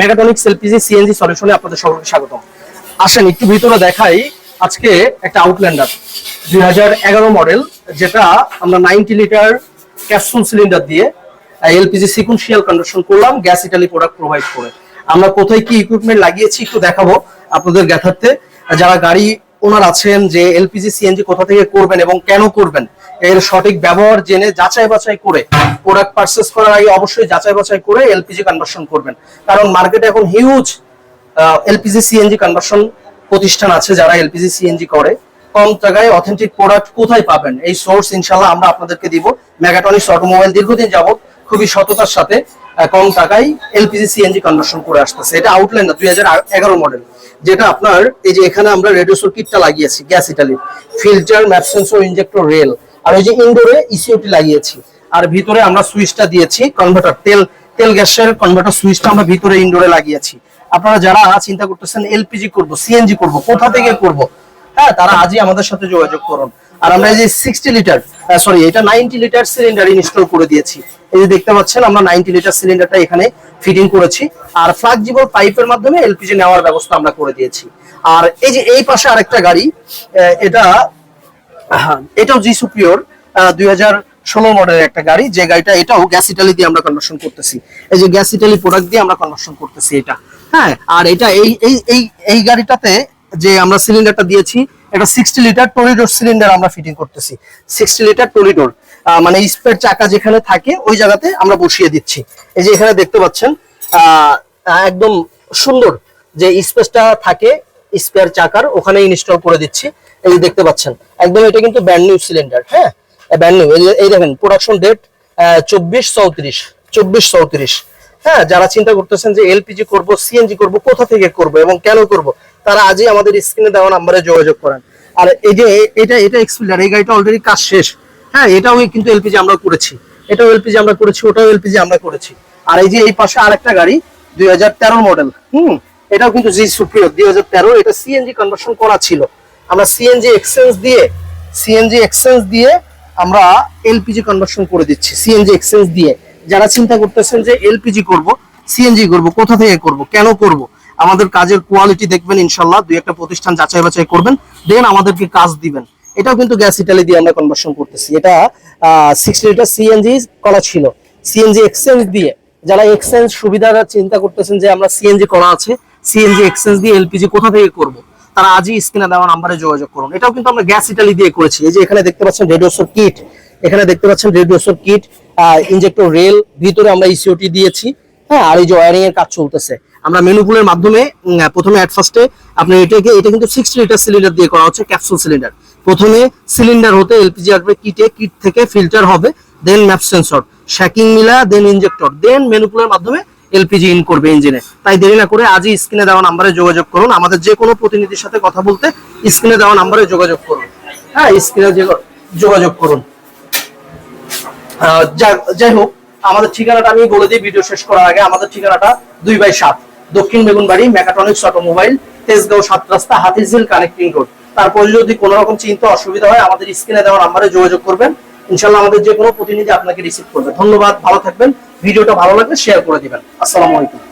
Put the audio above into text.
মেগাটনিক্স LPG CNG সলিউশনে আপনাদের সকলকে স্বাগত আসেন, একটু ভিতরে দেখাই আজকে একটা আউটল্যান্ডার দুই হাজার এগারো মডেল যেটা আমরা নাইনটি লিটার ক্যাপসুল সিলিন্ডার দিয়ে এলপিজি সিকুনশিয়াল কন্ডাকশন করলাম গ্যাস ইটালি প্রোডাক্ট প্রোভাইড করে। আমরা কোথায় কি ইকুইপমেন্ট লাগিয়েছি একটু দেখাবো আপনাদের জ্ঞাতার্থে। যারা গাড়ি ওনার আছেন যে এলপিজি সিএনজি কোথা থেকে করবেন এবং কেন করবেন, এর সঠিক ব্যবহার জেনে যাচাই বাছাই করে প্রোডাক্ট পারচেস করার আগে অবশ্যই যাচাই বাছাই করে এলপিজি কনভার্সন করবেন। কারণ মার্কেটে এখন হিউজ এলপিজি সিএনজি কনভার্সন প্রতিষ্ঠান আছে যারা এলপিজি সিএনজি করে। কম জায়গায় অথেন্টিক প্রোডাক্ট কোথায় পাবেন? এই সোর্স ইনশাল্লাহ আমরা আপনাদেরকে দিব। মেগাটনিক্স অটোমোবাইল দীর্ঘদিন যাবত খুবই সততার সাথে কম টাকায় এলপিজি সিএনজি কনভার্সন করে আসতেছে। এটা আউটল্যান্ডার দুই হাজার এগারো মডেল যেটা আপনার, এই যে এখানে আমরা রেডিওসোর কিটটা লাগিয়েছি gas Italy filter map sensor injector rail আর ওই যে ইনডোরে ইসিওটি লাগিয়েছি। আর ভিতরে আমরা সুইচটা দিয়েছি কনভার্টার তেল তেল গ্যাসের কনভার্টার সুইচটা আমরা ভিতরে ইনডোরে লাগিয়েছি। আপনারা যারা চিন্তা করতেছেন, এলপিজি করব, সিএনজি করব, কোথা থেকে করব হ্যাঁ তারা আজই আমাদের সাথে যোগাযোগ করুন। আর আমরা যে সিক্সটি লিটার সরি এটা নাইনটি লিটার সিলিন্ডার ইনস্টল করে দিয়েছি। এই যে দেখতে পাচ্ছেন, আমরা নাইনটি লিটার সিলিন্ডারটা এখানে ফিটিং করেছি। আর ফ্লাক্সিবল পাইপের মাধ্যমে এলপিজি নেওয়ার ব্যবস্থা আমরা করে দিয়েছি। আর এই যে এই পাশে আরেকটা গাড়ি এটা, এটাও জি সুপিওর দুই হাজার ষোলো মডেলের একটা গাড়ি। যে গাড়িটা, এটাও গ্যাস ইটালি দিয়ে আমরা কনভার্সন করতেছি। এই যে গ্যাস ইটালি প্রোডাক্ট দিয়ে আমরা কনভার্সন করতেছি এটা। হ্যাঁ আর এটা এই এই এই গাড়িটাতে যে আমরা সিলিন্ডারটা দিয়েছি, এটা সিক্সটি লিটার টরিডোর সিলিন্ডার আমরা ফিটিং করতেছি। সিক্সটি লিটার টরিডোর মানে স্পেয়ার চাকা যেখানে থাকে, ওই জায়গাতে আমরা বসিয়ে দিচ্ছি। এই যে এখানে দেখতে পাচ্ছেন একদম সুন্দর যে স্পেসটা থাকে, স্পেয়ার চাকার, ওখানে ইনস্টল করে দিচ্ছি। এই যে দেখতে পাচ্ছেন, একদম এটা কিন্তু ব্র্যান্ড নিউ সিলিন্ডার হ্যাঁ? ব্র্যান্ড নিউ এই দেখেন প্রোডাকশন ডেট চব্বিশ চৌত্রিশ চব্বিশ চৌত্রিশ। হ্যাঁ যারা চিন্তা করতেছেন যে এলপিজি করব, সিএনজি করব, কোথা থেকে করব এবং কেন করব তারা আজই আমাদের স্ক্রিনে দেওয়া নাম্বারে যোগাযোগ করেন। আর এই যে এটা এটা এক্সপিলার এই গাড়িটা অলরেডি কাজ শেষ। হ্যাঁ এটাও কিন্তু এলপিজি আমরা করেছি। এটাও এলপিজি আমরা করেছি, ওটাও এলপিজি আমরা করেছি। আর এই যে এই পাশে আরেকটা গাড়ি, দুই হাজার তেরো মডেল হুম, এটাও কিন্তু জি সুপ্রিয় দুই হাজার তেরো, এটা সিএনজি কনভার্সন করা ছিল। আমরা সিএনজি এক্সচেঞ্জ দিয়ে সিএনজি এক্সচেঞ্জ দিয়ে আমরা এলপিজি কনভার্সন করে দিচ্ছি সিএনজি এক্সচেঞ্জ দিয়ে। যারা চিন্তা করতেছেন যে এলপিজি করব সিএনজি করব, কোথা থেকে করব, কেন করব আমাদের কাজের কোয়ালিটি দেখবেন ইনশাল্লাহ দুই একটা প্রতিষ্ঠান যাচাই বাছাই করবেন, দেন আমাদেরকে কাজ দিবেন। এটাও কিন্তু গ্যাস ইটালি দিয়ে আমরা কনভার্সন করতেছি। এটা সিক্সটি লিটার সিএনজি করা ছিল। সিএনজি এক্সচেঞ্জ দিয়ে, যারা এক্সচেঞ্জ সুবিধাটা চিন্তা করতেছেন যে আমরা সিএনজি করা আছে সিএনজি এক্সচেঞ্জ দিয়ে এলপিজি কোথা থেকে করব, তারা আজই স্ক্রিনে দেওয়া নাম্বারে যোগাযোগ করুন। এটাও কিন্তু আমরা গ্যাস ইটালি দিয়ে করেছি। এই যে এখানে দেখতে পাচ্ছেন রেডিওসোর কিট এখানে দেখতে পাচ্ছেন রেডিওসোর কিট ইনজেক্টর রেল ভিতরে আমরা ইসিওটি দিয়েছি। হ্যাঁ আর এই যে ওয়ারিং এর কাজ চলতেছে। আমরা মেনু পুলের মাধ্যমে প্রথমে অ্যাট ফার্স্টে আপনি এটাকে এটা কিন্তু সিক্সটি লিটার সিলিন্ডার দিয়ে করা হচ্ছে ক্যাপসুল সিলিন্ডার প্রথমে সিলিন্ডার হতে এলপিজি আসবে কিটে কিট থেকে ফিল্টার হবে দেন ম্যাপ সেন্সর শ্যাকিং মিলা দেন ইঞ্জেক্টর দেন মেনু পুলের মাধ্যমে এলপিজি ইন করবে ইঞ্জিনে তাই দেরি না করে আজই স্ক্রিনে দেওয়া নাম্বারে যোগাযোগ করুন। আমাদের যে কোনো প্রতিনিধির সাথে কথা বলতে স্ক্রিনে দেওয়া নাম্বারে যোগাযোগ করুন। হ্যাঁ স্ক্রিনে যোগাযোগ করুন। যাই হোক, আমাদের ঠিকানাটা আমি বলে দিই ভিডিও শেষ করার আগে। আমাদের ঠিকানাটা দুই বাই সাত। দক্ষিণ বেগুনবাড়ি মেকাট্রনিক্স অটোমোবাইল তেজগাঁও সাত রাস্তা, হাতিঝিল কানেক্টিং রোড তারপর যদি কোনো রকম চিন্তা, অসুবিধা হয়, আমাদের স্ক্রিনে দেওয়া নাম্বারে যোগাযোগ করবেন। ইনশাল্লাহ আমাদের যে কোনো প্রতিনিধি আপনাকে রিসিভ করবে। ধন্যবাদ, ভালো থাকবেন। ভিডিওটা ভালো লাগলে শেয়ার করে দিবেন। আসসালামু আলাইকুম।